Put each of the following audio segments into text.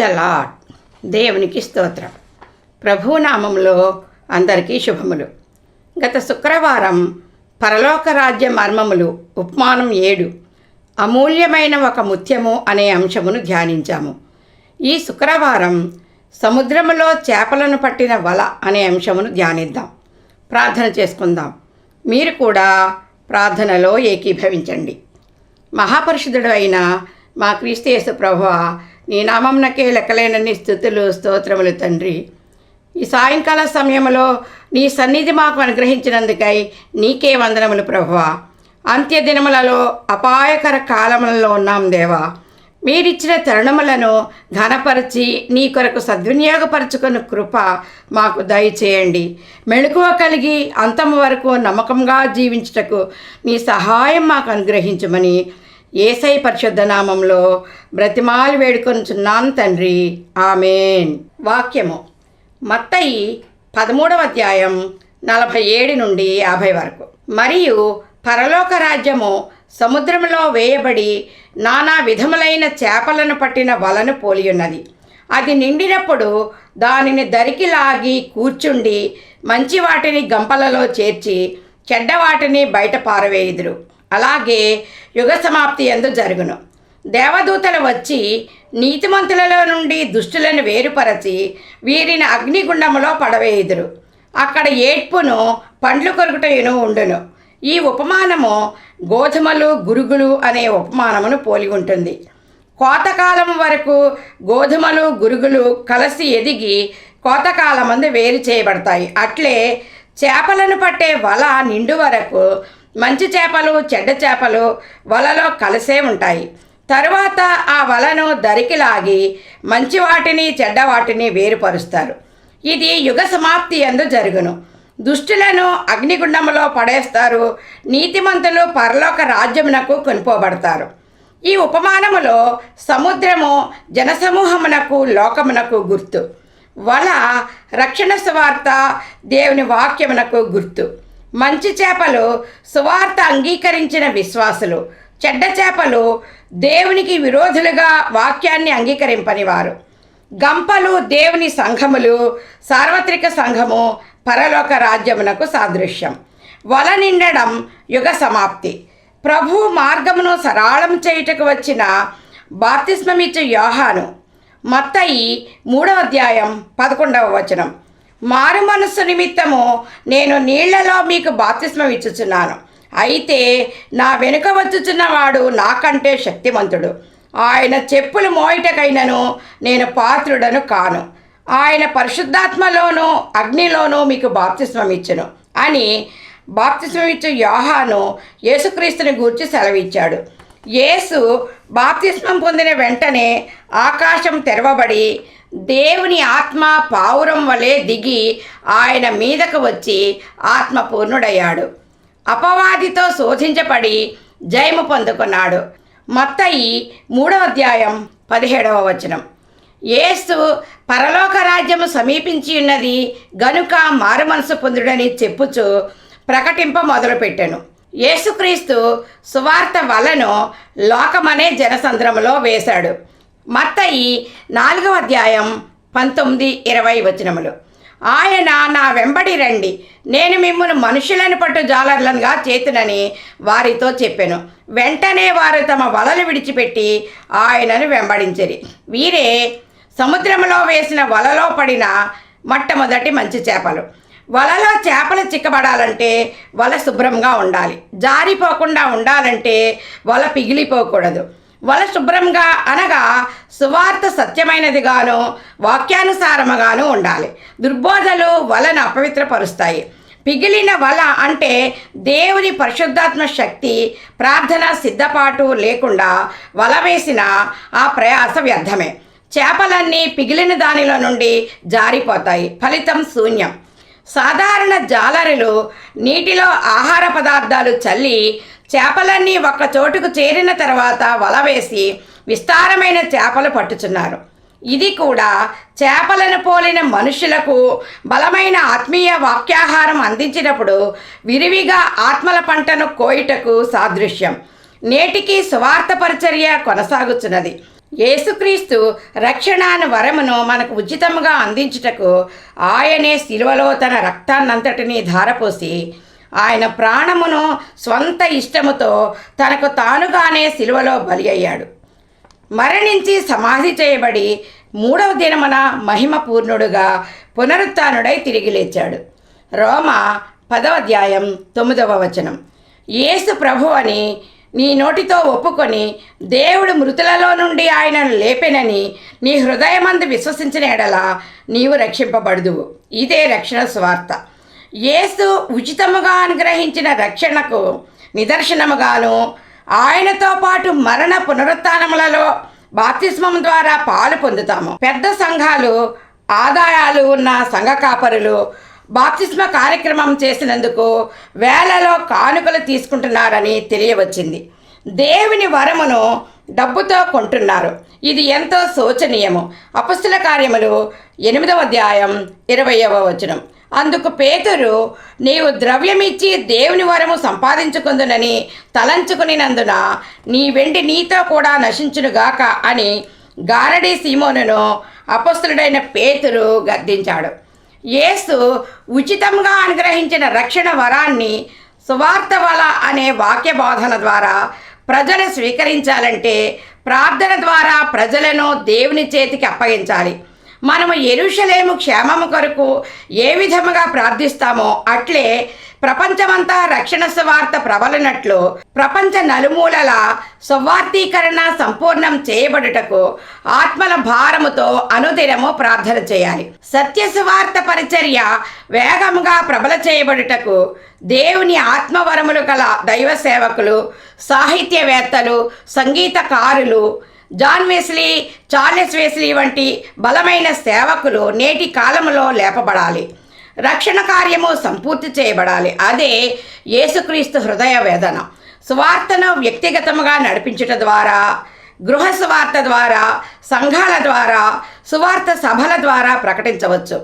The lord దేవునికి స్తోత్రం. ప్రభునామంలో అందరికీ శుభములు. గత శుక్రవారం పరలోక రాజ్య మర్మములు ఉపమానం ఏడు. అమూల్యమైన ఒక ముత్యము అనే అంశమును ధ్యానించాము. ఈ శుక్రవారం సముద్రములో చేపలను పట్టిన వల అనే అంశమును ధ్యానిద్దాం. ప్రార్థన చేసుకుందాం. మీరు కూడా ప్రార్థనలో ఏకీభవించండి. మహాపరిషుధుడు అయిన మా క్రీస్తు ప్రభువ నీ నామంనకే లెక్కలేనన్ని స్థుతులు స్తోత్రములు తండ్రి. ఈ సాయంకాల సమయంలో నీ సన్నిధి మాకు అనుగ్రహించినందుకై నీకే వందనములు ప్రభువా. అంత్య దినములలో అపాయకర కాలములలో ఉన్నాం దేవా. మీరిచ్చిన తరుణములను ఘనపరిచి నీ కొరకు సద్వినియోగపరచుకున్న కృప మాకు దయచేయండి. మెళుకువ కలిగి అంతము వరకు నమ్మకంగా జీవించుటకు నీ సహాయం మాకు అనుగ్రహించమని ఏసై పరిశుద్ధ నామంలో బ్రతిమాలు వేడుకొనుచున్నాను తండ్రి. ఆమెన్. వాక్యము. మత్తయి పదమూడవ అధ్యాయం నలభై ఏడు నుండి యాభై వరకు. మరియు పరలోక రాజ్యము సముద్రంలో వేయబడి నానా విధములైన చేపలను పట్టిన వలను పోలియున్నది అది నిండినప్పుడు దానిని దరికి లాగి కూర్చుండి మంచి వాటిని గంపలలో చేర్చి చెడ్డ వాటిని బయట పారవేయుదురు. అలాగే యుగ సమాప్తి ఎందు జరుగును. దేవదూతలు వచ్చి నీతిమంతులలో నుండి దుష్టులను వేరుపరచి వీరిని అగ్నిగుండములో పడవేయుదురు. అక్కడ ఏడ్పును పండ్లు కొరుకుటయును ఉండును. ఈ ఉపమానము గోధుమలు గురుగులు అనే ఉపమానమును పోలి ఉంటుంది. కోతకాలం వరకు గోధుమలు గురుగులు కలిసి ఎదిగి కోతకాలమందు వేరు చేయబడతాయి. అట్లే చేపలను పట్టే వల నిండు వరకు మంచి చేపలు చెడ్డ చేపలు వలలో కలిసే ఉంటాయి. తరువాత ఆ వలను దరికి లాగి మంచి వాటిని చెడ్డ వాటిని వేరుపరుస్తారు. ఇది యుగ సమాప్తి ఎందు జరుగును. దుష్టులను అగ్నిగుండములో పడేస్తారు. నీతిమంతులు పరలోక రాజ్యమునకు కొనుపోబడతారు. ఈ ఉపమానములో సముద్రము జనసమూహమునకు లోకమునకు గుర్తు. వల రక్షణ సువార్త దేవుని వాక్యమునకు గుర్తు. మంచి చేపలు సువార్త అంగీకరించిన విశ్వాసులు. చెడ్డ చేపలు దేవునికి విరోధులుగా వాక్యాన్ని అంగీకరింపని వారు గంపలు దేవుని సంఘములు సార్వత్రిక సంఘము పరలోక రాజ్యమునకు సాదృశ్యం. వల నిండడం యుగ సమాప్తి. ప్రభు మార్గమును సరళం చేయుటకు వచ్చిన బాప్తిస్మమిచ్చు యోహాను. మత్తయి మూడవ అధ్యాయం పదకొండవ వచనం. మారు మనస్సు నిమిత్తము నేను నీళ్ళలో మీకు బాప్తిస్మం ఇచ్చుచున్నాను. అయితే నా వెనుక వచ్చుచున్నవాడు నాకంటే శక్తిమంతుడు. ఆయన చెప్పులు మోయిటకైనను నేను పాత్రుడను కాను. ఆయన పరిశుద్ధాత్మలోనూ అగ్నిలోనూ మీకు బాప్తిస్మం ఇచ్చును అని బాప్తిస్మం ఇచ్చు యోహాను యేసుక్రీస్తుని గూర్చి సెలవిచ్చాడు. యేసు బాప్తిస్మం పొందిన వెంటనే ఆకాశం తెరవబడి దేవుని ఆత్మ పావురం వలె దిగి ఆయన మీదకు వచ్చి ఆత్మ పూర్ణుడయ్యాడు అపవాదితో శోధించబడి జయము పొందుకున్నాడు. మత్తయి మూడవ అధ్యాయం పదిహేడవ వచనం. ఏసు పరలోక రాజ్యము సమీపించి ఉన్నది గనుక మారుమనసు పొందుడని చెప్పుచు ప్రకటింప మొదలుపెట్టెను. యేసుక్రీస్తు సువార్త వలను లోకమనే జనసంద్రములో వేశాడు. మత్తయి నాలుగవ అధ్యాయం పంతొమ్మిది ఇరవై వచనములు. ఆయన నా వెంబడి రండి. నేను మిమ్మల్ని మనుషులను పట్టు జాలర్లనుగా చేతునని వారితో చెప్పాను. వెంటనే వారు తమ వలలు విడిచిపెట్టి ఆయనను వెంబడించరి. వీరే సముద్రంలో వేసిన వలలో పడిన మొట్టమొదటి మంచి చేపలు. వలలో చేపలు చిక్కబడాలంటే వల శుభ్రంగా ఉండాలి. జారిపోకుండా ఉండాలంటే వల పిగిలిపోకూడదు. వల శుభ్రంగా అనగా సువార్త సత్యమైనదిగాను వాక్యానుసారముగాను ఉండాలి. దుర్బోధలు వలను అపవిత్రపరుస్తాయి. పిగిలిన వల అంటే దేవుని పరిశుద్ధాత్మ శక్తి ప్రార్థన సిద్ధపాటు లేకుండా వల వేసిన ఆ ప్రయాస వ్యర్థమే. చేపలన్నీ పిగిలిన దానిలో నుండి జారిపోతాయి. ఫలితం శూన్యం. సాధారణ జాలరులు నీటిలో ఆహార పదార్థాలు చల్లి చేపలన్నీ ఒక చోటుకు చేరిన తర్వాత వల వేసి విస్తారమైన చేపలు పట్టుచున్నారు. ఇది కూడా చేపలను పోలిన మనుషులకు బలమైన ఆత్మీయ వాక్యాహారం అందించినప్పుడు విరివిగా ఆత్మల పంటను కోయుటకు సాదృశ్యం. నేటికి సువార్త పరిచర్య కొనసాగుచున్నది. యేసుక్రీస్తు రక్షణాను వరమును మనకు ఉచితముగా అందించుటకు ఆయనే శిలువలో తన రక్తాన్నంతటినీ ధారపోసి ఆయన ప్రాణమును స్వంత ఇష్టముతో తనకు తానుగానే శిలువలో బలి అయ్యాడు. మరణించి సమాధి చేయబడి మూడవ దినమున మహిమ పూర్ణుడుగా పునరుత్నుడై తిరిగి లేచాడు. రోమ పదవ అధ్యాయం తొమ్మిదవ వచనం. యేసు ప్రభు అని నీ నోటితో ఒప్పుకొని దేవుడు మృతులలో నుండి ఆయనను లేపెనని నీ హృదయమందు విశ్వసించిన ఎడల నీవు రక్షింపబడుదువు. ఇదే రక్షణ స్వార్థ యేసు ఉచితముగా అనుగ్రహించిన రక్షణకు నిదర్శనముగాను ఆయనతో పాటు మరణ పునరుత్నములలో బాప్తిస్మం ద్వారా పాలు పొందుతాము. పెద్ద సంఘాలు ఆదాయాలు ఉన్న సంఘ కాపరులు బాప్తిస్మ కార్యక్రమం చేసినందుకు వేలలో కానుకలు తీసుకుంటున్నారని తెలియవచ్చింది. దేవుని వరమును డబ్బుతో కొంటున్నారు. ఇది ఎంతో శోచనీయము. అపస్తుల కార్యములు ఎనిమిదవ అధ్యాయం ఇరవయవ వచనం. అందుకు పేతురు నీవు ద్రవ్యమిచ్చి దేవుని వరము సంపాదించుకుందునని తలంచుకునినందున నీ వెండి నీతో కూడా నశించునుగాక అని గారడీ సీమోనును అపస్తుడైన పేతురు గద్దించాడు. యేసు ఉచితంగా అనుగ్రహించిన రక్షణ వరాన్ని సువార్త వల అనే వాక్య బోధన ద్వారా ప్రజలు స్వీకరించాలంటే ప్రార్థన ద్వారా ప్రజలను దేవుని చేతికి అప్పగించాలి. మనము ఎరుషలేము క్షేమము కొరకు ఏ విధముగా ప్రార్థిస్తామో అట్లే ప్రపంచమంతా రక్షణ సువార్త ప్రబలినట్లు ప్రపంచ నలుమూలల సువార్తీకరణ సంపూర్ణం చేయబడుటకు ఆత్మల భారముతో అనుదినము ప్రార్థన చేయాలి. సత్య సువార్త పరిచర్య వేగముగా ప్రబల చేయబడుటకు దేవుని ఆత్మవరములు గల దైవ సేవకులు సాహిత్యవేత్తలు సంగీతకారులు జాన్ వెస్లీ చార్లెస్ వెస్లీ వంటి బలమైన సేవకులు నేటి కాలంలో లేపబడాలి. రక్షణ కార్యము సంపూర్తి చేయబడాలి. అదే యేసుక్రీస్తు హృదయ వేదన. సువార్తను వ్యక్తిగతముగా నడిపించుట ద్వారా గృహ సువార్త ద్వారా సంఘాల ద్వారా సువార్త సభల ద్వారా ప్రకటించవచ్చు.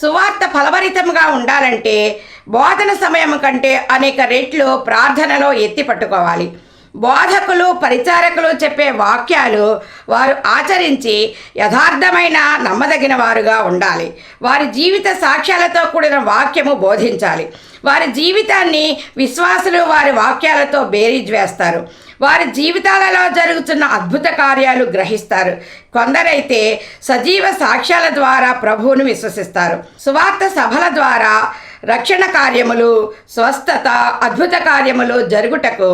సువార్త ఫలభరితంగా ఉండాలంటే బోధన సమయం కంటే అనేక రెట్లు ప్రార్థనలో ఎత్తి పట్టుకోవాలి. బోధకులు పరిచారకులు చెప్పే వాక్యాలు వారు ఆచరించి యథార్థమైన నమ్మదగిన వారుగా ఉండాలి. వారి జీవిత సాక్ష్యాలతో కూడిన వాక్యము బోధించాలి. వారి జీవితాన్ని విశ్వాసులు వారి వాక్యాలతో బేరీజ్ వేస్తారు. వారి జీవితాలలో జరుగుతున్న అద్భుత కార్యాలు గ్రహిస్తారు. కొందరైతే సజీవ సాక్ష్యాల ద్వారా ప్రభువును విశ్వసిస్తారు. సువార్త సభల ద్వారా రక్షణ కార్యములు స్వస్థత అద్భుత కార్యములు జరుగుటకు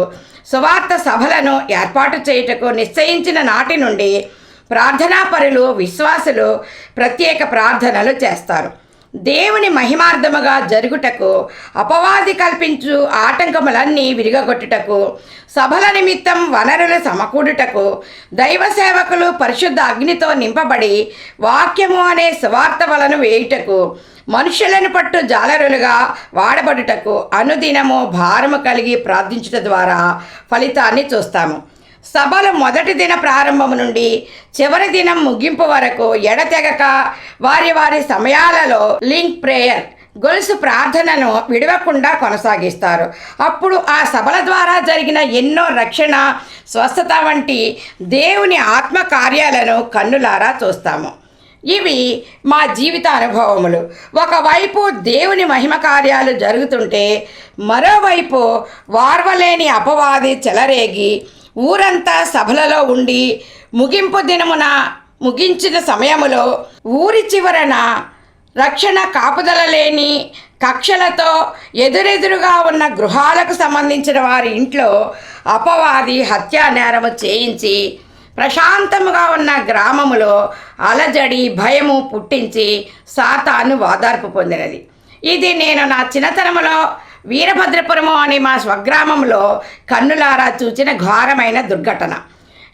సువార్త సభలను ఏర్పాటు చేయుటకు నిశ్చయించిన నాటి నుండి ప్రార్థనాపరులు విశ్వాసులు ప్రత్యేక ప్రార్థనలు చేస్తారు. దేవుని మహిమార్థముగా జరుగుటకు అపవాది కల్పించు ఆటంకములన్నీ విరిగగొట్టుటకు సభల నిమిత్తం వనరులు సమకూడుటకు దైవ సేవకులు పరిశుద్ధ అగ్నితో నింపబడి వాక్యము అనే సువార్త వలను వేయుటకు మనుషులను పట్టు జాలరులుగా వాడబడుటకు అనుదినము భారము కలిగి ప్రార్థించుట ద్వారా ఫలితాన్ని చూస్తాము. సభలు మొదటి దిన ప్రారంభం నుండి చివరి దినం ముగింపు వరకు ఎడతెగక వారి వారి సమయాలలో లింక్ ప్రేయర్ గొలుసు ప్రార్థనను విడవకుండా కొనసాగిస్తారు. అప్పుడు ఆ సభల ద్వారా జరిగిన ఎన్నో రక్షణ స్వస్థత వంటి దేవుని ఆత్మ కార్యాలను కన్నులారా చూస్తాము. ఇవి మా జీవిత అనుభవములు. ఒకవైపు దేవుని మహిమ కార్యాలు జరుగుతుంటే మరోవైపు వార్వలేని అపవాది చెలరేగి ఊరంతా సభలలో ఉండి ముగింపు దినమున ముగించిన సమయములో ఊరి చివరన రక్షణ కాపుదల లేని కక్షలతో ఎదురెదురుగా ఉన్న గృహాలకు సంబంధించిన వారి ఇంట్లో అపవాది హత్యా నేరము చేయించి ప్రశాంతముగా ఉన్న గ్రామములో అలజడి భయము పుట్టించి సాతాను వాదార్పు పొందినది. ఇది నేను నా చిన్నతనములో వీరభద్రపురము అనే మా స్వగ్రామంలో కన్నులారా చూచిన ఘోరమైన దుర్ఘటన.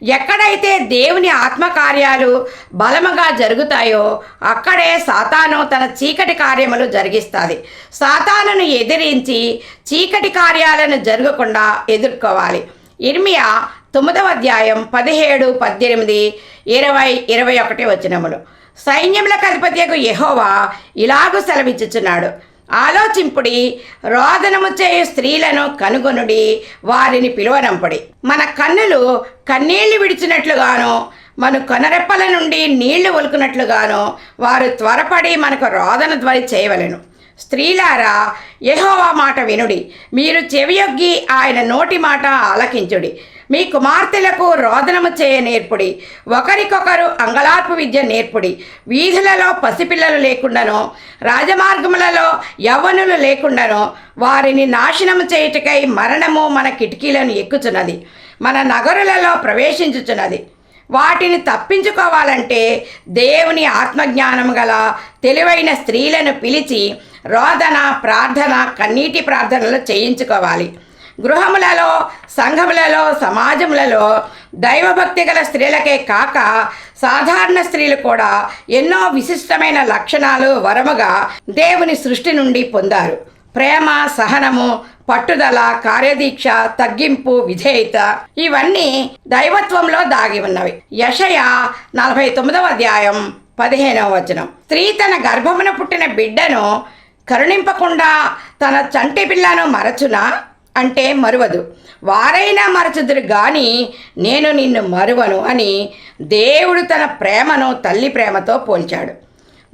ఎక్కడైతే దేవుని ఆత్మకార్యాలు బలముగా జరుగుతాయో అక్కడే సాతాను తన చీకటి కార్యములు జరిగిస్తుంది. సాతానును ఎదిరించి చీకటి కార్యాలను జరగకుండా ఎదుర్కోవాలి. ఇర్మియా తొమ్మిదవ అధ్యాయం పదిహేడు పద్దెనిమిది ఇరవై ఇరవై ఒకటి వచ్చినములు సైన్యముల కధిపతియకు యహోవా ఇలాగూ సెలవిచ్చుచున్నాడు. ఆలోచింపుడి రోదనము చేయు స్త్రీలను కనుగొనుడి వారిని పిలువనంపుడి. మన కన్నులు కన్నీళ్ళు విడిచినట్లుగాను మన కొనరెప్పల నుండి నీళ్ళు ఒలుకున్నట్లుగాను వారు త్వరపడి మనకు రోదన ధ్వని చేయవలెను. స్త్రీలారా యహోవా మాట వినుడి. మీరు చెవియొగ్గి ఆయన నోటి మాట ఆలకించుడి. మీ కుమార్తెలకు రోదనము చేయ నేర్పుడి. ఒకరికొకరు అంగలార్పు విద్య నేర్పుడి. వీధులలో పసిపిల్లలు లేకుండానో రాజమార్గములలో యవ్వనులు లేకుండానో వారిని నాశనము చేయుటకై మరణము మన కిటికీలను ఎక్కుచున్నది మన నగరులలో ప్రవేశించుచున్నది. వాటిని తప్పించుకోవాలంటే దేవుని ఆత్మజ్ఞానం గల తెలివైన స్త్రీలను పిలిచి రోదన ప్రార్థన కన్నీటి ప్రార్థనలు చేయించుకోవాలి. గృహములలో సంఘములలో సమాజములలో దైవభక్తి గల స్త్రీలకే కాక సాధారణ స్త్రీలు కూడా ఎన్నో విశిష్టమైన లక్షణాలు వరముగా దేవుని సృష్టి నుండి పొందారు. ప్రేమ సహనము పట్టుదల కార్యదీక్ష తగ్గింపు విధేయత ఇవన్నీ దైవత్వంలో దాగి ఉన్నవి. యషయ నలభై తొమ్మిదవ అధ్యాయం పదిహేనవ వచనం. స్త్రీ తన గర్భమున పుట్టిన బిడ్డను కరుణింపకుండా తన చంటి పిల్లను మరచునా? అంటే మరువదు. వారైనా మరచుదురు గాని నేను నిన్ను మరువను అని దేవుడు తన ప్రేమను తల్లి ప్రేమతో పోల్చాడు.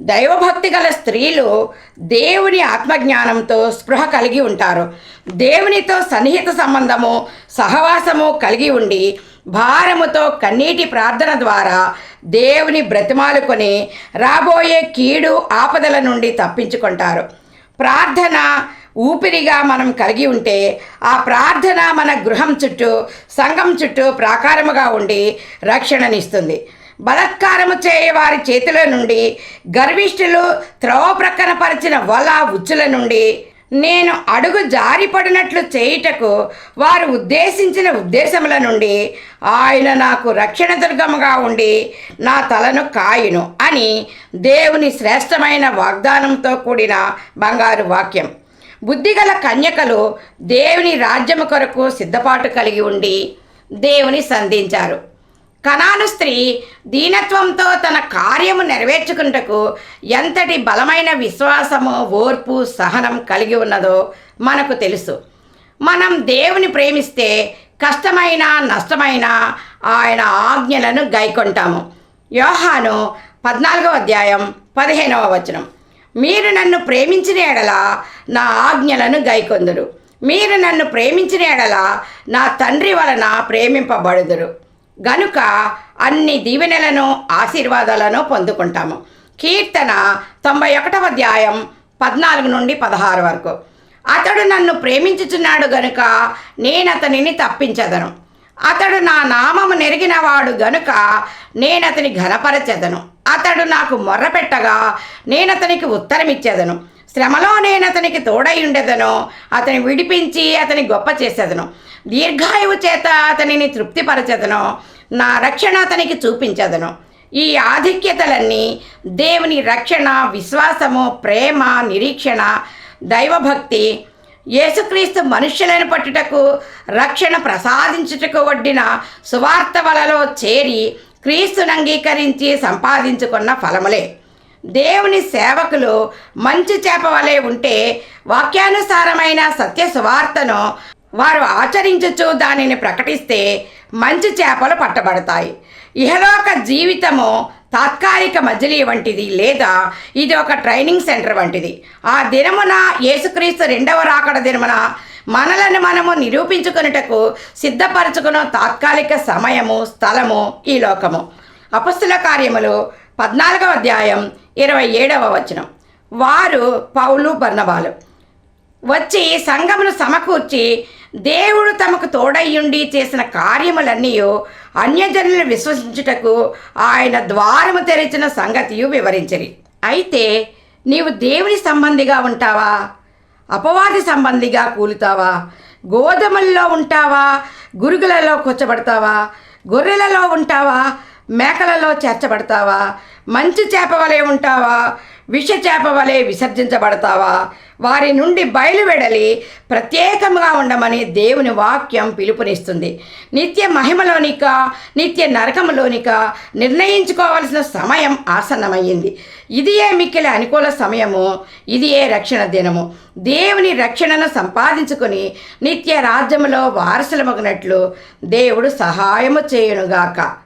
దైవభక్తి గల స్త్రీలు దేవుని ఆత్మజ్ఞానంతో స్పృహ కలిగి ఉంటారు. దేవునితో సన్నిహిత సంబంధము సహవాసము కలిగి ఉండి భారముతో కన్నీటి ప్రార్థన ద్వారా దేవుని బ్రతిమాలుకొని రాబోయే కీడు ఆపదల నుండి తప్పించుకుంటారు. ప్రార్థన ఊపిరిగా మనం కలిగి ఉంటే ఆ ప్రార్థన మన గృహం చుట్టూ సంఘం చుట్టూ ప్రాకారముగా ఉండి రక్షణనిస్తుంది. బలత్కారము చేయవారి వారి చేతుల నుండి గర్విష్ఠులు త్రోవ ప్రక్కన పరిచిన వల ఉచ్చుల నుండి నేను అడుగు జారిపడినట్లు చేయుటకు వారు ఉద్దేశించిన ఉద్దేశముల నుండి ఆయన నాకు రక్షణ దుర్గముగా ఉండి నా తలను కాయును అని దేవుని శ్రేష్టమైన వాగ్దానంతో కూడిన బంగారు వాక్యం. బుద్ధిగల కన్యకలు దేవుని రాజ్యము కొరకు సిద్ధపాటు కలిగి ఉండి దేవుని సంధించారు. కణాను స్త్రీ దీనత్వంతో తన కార్యము నెరవేర్చుకుంటకు ఎంతటి బలమైన విశ్వాసము ఓర్పు సహనం కలిగి ఉన్నదో మనకు తెలుసు. మనం దేవుని ప్రేమిస్తే కష్టమైన నష్టమైన ఆయన ఆజ్ఞలను గైకొంటాము. యోహాను పద్నాలుగవ అధ్యాయం పదిహేనవ వచనం. మీరు నన్ను ప్రేమించిన ఎడల నా ఆజ్ఞలను గైకొందురు. మీరు నన్ను ప్రేమించిన ఎడల నా తండ్రి వలన ప్రేమింపబడుదురు. గనుక అన్ని దీవెనలను ఆశీర్వాదాలను పొందుకుంటాము. కీర్తన తొంభై ఒకటవ అధ్యాయం పద్నాలుగు నుండి పదహారు వరకు. అతడు నన్ను ప్రేమించుచున్నాడు గనుక నేను అతనిని తప్పించదను. అతడు నా నామము నెరిగినవాడు గనుక నేను అతని ఘనపరచెదను. అతడు నాకు మొర్రపెట్టగా నేను అతనికి ఉత్తరమిచ్చేదను. శ్రమలో నేను అతనికి తోడై ఉండేదను అతని విడిపించి అతని గొప్ప చేసేదను. దీర్ఘాయువు చేత అతనిని తృప్తిపరచదను. నా రక్షణ అతనికి చూపించదను. ఈ ఆధిక్యతలన్నీ దేవుని రక్షణ విశ్వాసము ప్రేమ నిరీక్షణ దైవభక్తి యేసుక్రీస్తు మనుష్యులను పట్టుటకు రక్షణ ప్రసాదించుటకు వడ్డిన సువార్త వలలో చేరి క్రీస్తును అంగీకరించి సంపాదించుకున్న ఫలములే. దేవుని సేవకులు మంచి చేప వలె ఉంటే వాక్యానుసారమైన సత్య సువార్తను వారు ఆచరించుచు దానిని ప్రకటిస్తే మంచి చేపలు పట్టబడతాయి. ఇహలోక జీవితము తాత్కాలిక మజిలీ వంటిది లేదా ఇది ఒక ట్రైనింగ్ సెంటర్ వంటిది. ఆ దినమున యేసుక్రీస్తు రెండవ రాకడ దినమున మనలను మనము నిరూపించుకొనుటకు సిద్ధపరచుకున్న తాత్కాలిక సమయము స్థలము ఈ లోకము. అపస్తుల కార్యములు పద్నాలుగవ అధ్యాయం ఇరవై ఏడవ వచనం. వారు పౌలు బర్ణవాలు వచ్చి సంఘమును సమకూర్చి దేవుడు తమకు తోడయ్యుండి చేసిన కార్యములన్నీ అన్యజనులు విశ్వసించుటకు ఆయన ద్వారము తెరిచిన సంగతియు వివరించరి. అయితే నీవు దేవుని సంబంధిగా ఉంటావా? అపవాది సంబంధిగా కూలుతావా? గోధుమల్లో ఉంటావా? గురుగులలో కూర్చబడతావా? గొర్రెలలో ఉంటావా? మేకలలో చేర్చబడతావా? మంచి చేప వలె ఉంటావా? విష చేప వలె విసర్జించబడతావా? వారి నుండి బయలువెడలి ప్రత్యేకంగా ఉండమని దేవుని వాక్యం పిలుపునిస్తుంది. నిత్య మహిమలోనిక నిత్య నరకములోనిక నిర్ణయించుకోవలసిన సమయం ఆసన్నమయ్యింది. ఇది ఏ మిక్కిలి అనుకూల సమయము ఇది ఏ రక్షణ దినము. దేవుని రక్షణను సంపాదించుకొని నిత్య రాజ్యములో వారసులమగినట్లు దేవుడు సహాయము చేయునుగాక.